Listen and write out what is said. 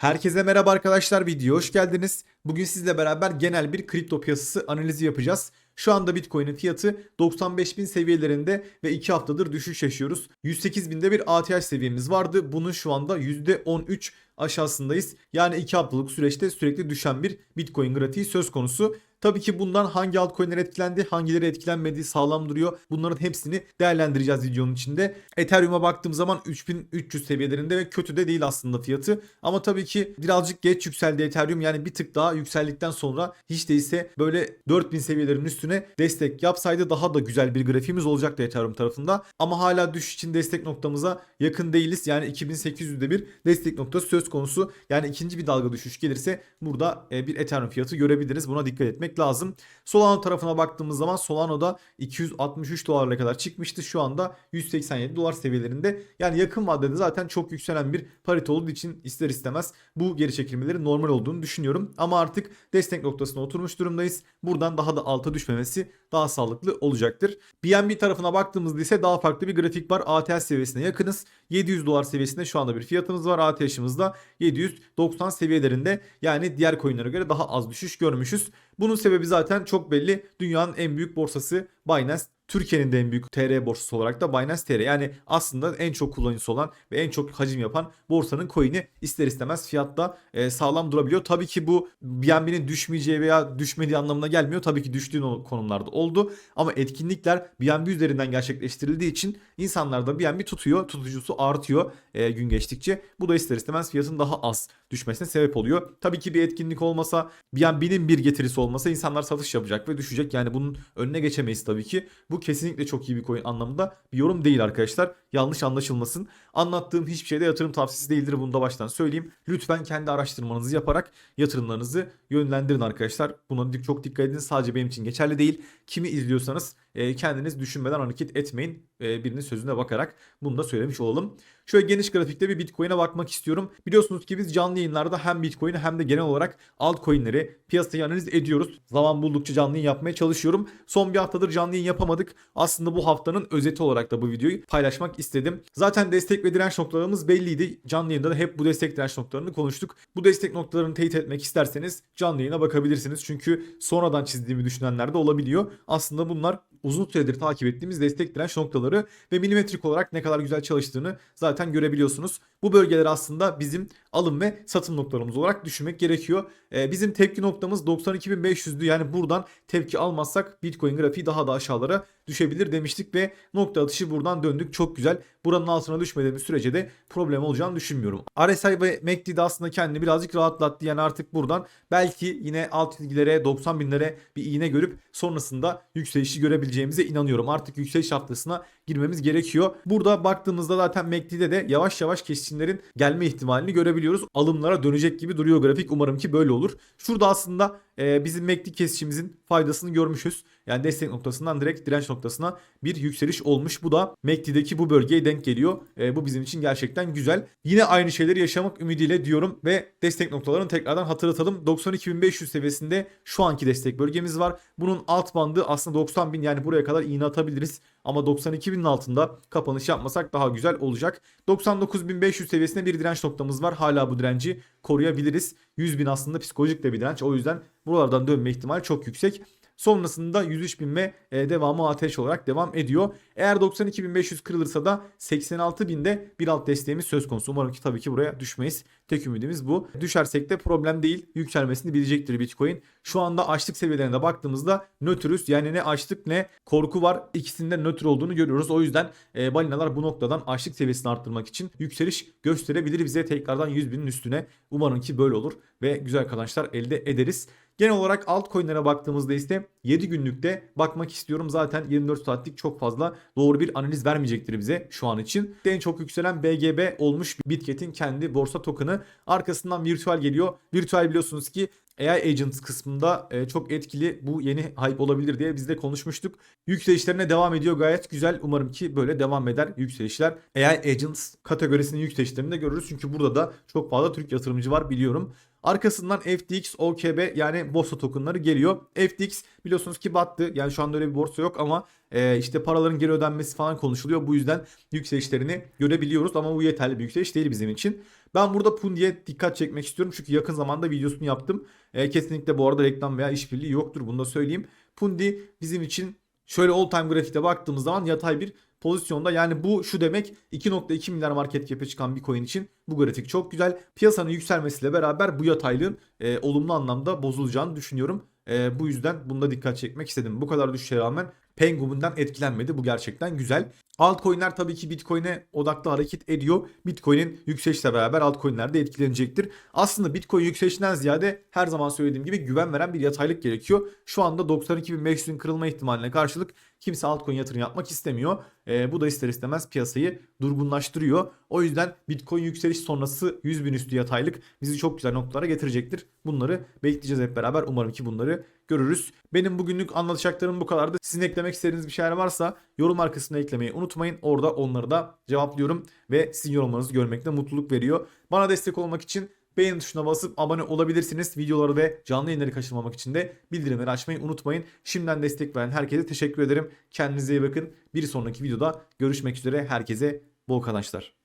Herkese merhaba arkadaşlar video hoş geldiniz. Bugün sizle beraber genel bir kripto piyasası analizi yapacağız. Şu anda Bitcoin'in fiyatı 95.000 seviyelerinde ve 2 haftadır düşüş yaşıyoruz. 108.000'de bir ATH seviyemiz vardı. Bunun şu anda %13 aşağısındayız. Yani 2 haftalık süreçte sürekli düşen bir Bitcoin grafiği söz konusu. Tabii ki bundan hangi altcoin'ler etkilendi, hangileri etkilenmedi, sağlam duruyor. Bunların hepsini değerlendireceğiz videonun içinde. Ethereum'a baktığım zaman 3300 seviyelerinde ve kötü de değil aslında fiyatı. Ama tabii ki birazcık geç yükseldi Ethereum. Yani bir tık daha yükseldikten sonra hiç değilse böyle 4000 seviyelerin üstüne destek yapsaydı daha da güzel bir grafiğimiz olacaktı Ethereum tarafında. Ama hala düşüş için destek noktamıza yakın değiliz. Yani 2800'de bir destek noktası söz konusu. Yani ikinci bir dalga düşüş gelirse burada e, bir Ethereum fiyatı görebiliriz. Buna dikkat etmek lazım. Solano tarafına baktığımız zaman Solano'da 263 dolarlara kadar çıkmıştı. Şu anda 187 dolar seviyelerinde. Yani yakın vadede zaten çok yükselen bir parite olduğu için ister istemez bu geri çekilmeleri normal olduğunu düşünüyorum. Ama artık destek noktasına oturmuş durumdayız. Buradan daha da alta düşmemesi daha sağlıklı olacaktır. BNB tarafına baktığımızda ise daha farklı bir grafik var. ATH seviyesine yakınız. 700 dolar seviyesinde şu anda bir fiyatımız var. ATH'ımız da 790 seviyelerinde. Yani diğer coinlere göre daha az düşüş görmüşüz. Bunun sebebi zaten çok belli. Dünyanın en büyük borsası Binance Türkiye'nin de en büyük TR borsası olarak da Binance TR. Yani aslında en çok kullanıcısı olan ve en çok hacim yapan borsanın coin'i ister istemez fiyatta e, sağlam durabiliyor. Tabii ki bu BNB'nin düşmeyeceği veya düşmediği anlamına gelmiyor. Tabii ki düştüğü konumlarda oldu. Ama etkinlikler BNB üzerinden gerçekleştirildiği için insanlar da BNB tutuyor. Tutucusu artıyor e, gün geçtikçe. Bu da ister istemez fiyatın daha az düşmesine sebep oluyor. Tabii ki bir etkinlik olmasa BNB'nin bir getirisi olmasa insanlar satış yapacak ve düşecek. Yani bunun önüne geçemeyiz tabii ki. Bu kesinlikle çok iyi bir coin anlamında bir yorum değil arkadaşlar. Yanlış anlaşılmasın. Anlattığım hiçbir şeyde yatırım tavsiyesi değildir. Bunu da baştan söyleyeyim. Lütfen kendi araştırmanızı yaparak yatırımlarınızı yönlendirin arkadaşlar. Buna çok dikkat edin. Sadece benim için geçerli değil. Kimi izliyorsanız e, kendiniz düşünmeden hareket etmeyin. E, birinin sözüne bakarak bunu da söylemiş olalım. Şöyle geniş grafikte bir Bitcoin'e bakmak istiyorum. Biliyorsunuz ki biz canlı yayınlarda hem Bitcoin'i hem de genel olarak altcoin'leri piyasayı analiz ediyoruz. Zaman buldukça canlı yayın yapmaya çalışıyorum. Son bir haftadır canlı yayın yapamadık. Aslında bu haftanın özeti olarak da bu videoyu paylaşmak istedim. Zaten destek ve direnç noktalarımız belliydi. Canlı yayında da hep bu destek direnç noktalarını konuştuk. Bu destek noktalarını teyit etmek isterseniz canlı yayına bakabilirsiniz. Çünkü sonradan çizdiğimi düşünenler de olabiliyor. Aslında bunlar uzun süredir takip ettiğimiz destek direnç noktaları ve milimetrik olarak ne kadar güzel çalıştığını zaten görebiliyorsunuz. Bu bölgeler aslında bizim alım ve satım noktalarımız olarak düşünmek gerekiyor. Ee, bizim tepki noktamız 92.500'dü. Yani buradan tepki almazsak Bitcoin grafiği daha da aşağılara düşebilir demiştik ve nokta atışı buradan döndük. Çok güzel. Buranın altına düşmediğimiz sürece de problem olacağını düşünmüyorum. RSI ve MACD de aslında kendini birazcık rahatlattı. Yani artık buradan belki yine alt çizgilere 90 binlere bir iğne görüp sonrasında yükselişi görebileceğimize inanıyorum. Artık yükseliş haftasına girmemiz gerekiyor. Burada baktığımızda zaten MACD'de de yavaş yavaş kesişimlerin gelme ihtimalini görebiliyoruz. Alımlara dönecek gibi duruyor grafik. Umarım ki böyle olur. Şurada aslında e, bizim MACD kesişimimizin faydasını görmüşüz. Yani destek noktasından direkt direnç noktasına bir yükseliş olmuş. Bu da MACD'deki bu bölgeye denk geliyor. E, bu bizim için gerçekten güzel. Yine aynı şeyleri yaşamak ümidiyle diyorum ve destek noktalarını tekrardan hatırlatalım. 92.500 seviyesinde şu anki destek bölgemiz var. Bunun alt bandı aslında 90.000 yani buraya kadar iğne atabiliriz. Ama 92.000'in altında kapanış yapmasak daha güzel olacak. 99.500 seviyesinde bir direnç noktamız var. Hala bu direnci koruyabiliriz. 100.000 aslında psikolojik de bir direnç. O yüzden buralardan dönme ihtimali çok yüksek. Sonrasında 103.000 ve e, devamı ateş olarak devam ediyor. Eğer 92.500 kırılırsa da 86.000'de bir alt desteğimiz söz konusu. Umarım ki tabii ki buraya düşmeyiz. Tek ümidimiz bu. Düşersek de problem değil. Yükselmesini bilecektir Bitcoin. Şu anda açlık seviyelerine baktığımızda nötrüz. Yani ne açlık ne korku var. İkisinde nötr olduğunu görüyoruz. O yüzden e, balinalar bu noktadan açlık seviyesini arttırmak için yükseliş gösterebilir bize tekrardan 100 binin üstüne. Umarım ki böyle olur ve güzel kazançlar elde ederiz. Genel olarak altcoin'lere baktığımızda ise 7 günlükte bakmak istiyorum. Zaten 24 saatlik çok fazla doğru bir analiz vermeyecektir bize şu an için. En çok yükselen BGB olmuş Bitket'in kendi borsa token'ı. Arkasından virtual geliyor. Virtual biliyorsunuz ki AI Agents kısmında e, çok etkili bu yeni hype olabilir diye biz de konuşmuştuk. Yükselişlerine devam ediyor gayet güzel. Umarım ki böyle devam eder yükselişler. AI Agents kategorisinin yükselişlerini de görürüz. Çünkü burada da çok fazla Türk yatırımcı var biliyorum. Arkasından FTX, OKB yani borsa tokenları geliyor. FTX biliyorsunuz ki battı. Yani şu anda öyle bir borsa yok ama e, işte paraların geri ödenmesi falan konuşuluyor. Bu yüzden yükselişlerini görebiliyoruz ama bu yeterli bir yükseliş değil bizim için. Ben burada Pundi'ye dikkat çekmek istiyorum çünkü yakın zamanda videosunu yaptım. E, kesinlikle bu arada reklam veya işbirliği yoktur bunu da söyleyeyim. Pundi bizim için şöyle all time grafikte baktığımız zaman yatay bir pozisyonda. Yani bu şu demek 2.2 milyar market cap'e çıkan bir coin için bu grafik çok güzel. Piyasanın yükselmesiyle beraber bu yataylığın e, olumlu anlamda bozulacağını düşünüyorum. E, bu yüzden bunda dikkat çekmek istedim. Bu kadar düşüşe rağmen Penguin'den etkilenmedi. Bu gerçekten güzel. Altcoin'ler tabii ki Bitcoin'e odaklı hareket ediyor. Bitcoin'in yükselişle beraber altcoin'ler de etkilenecektir. Aslında Bitcoin yükselişinden ziyade her zaman söylediğim gibi güven veren bir yataylık gerekiyor. Şu anda 92.500'ün kırılma ihtimaline karşılık kimse altcoin yatırım yapmak istemiyor. E, bu da ister istemez piyasayı durgunlaştırıyor. O yüzden Bitcoin yükseliş sonrası 100.000 üstü yataylık bizi çok güzel noktalara getirecektir. Bunları bekleyeceğiz hep beraber. Umarım ki bunları görürüz. Benim bugünlük anlatacaklarım bu kadardı. Sizin eklemek istediğiniz bir şeyler varsa yorum arkasına eklemeyi unutmayın. Orada onları da cevaplıyorum ve sizin yorumlarınızı görmekte mutluluk veriyor. Bana destek olmak için beğen tuşuna basıp abone olabilirsiniz. Videoları ve canlı yayınları kaçırmamak için de bildirimleri açmayı unutmayın. Şimdiden destek veren herkese teşekkür ederim. Kendinize iyi bakın. Bir sonraki videoda görüşmek üzere. Herkese bol kazançlar.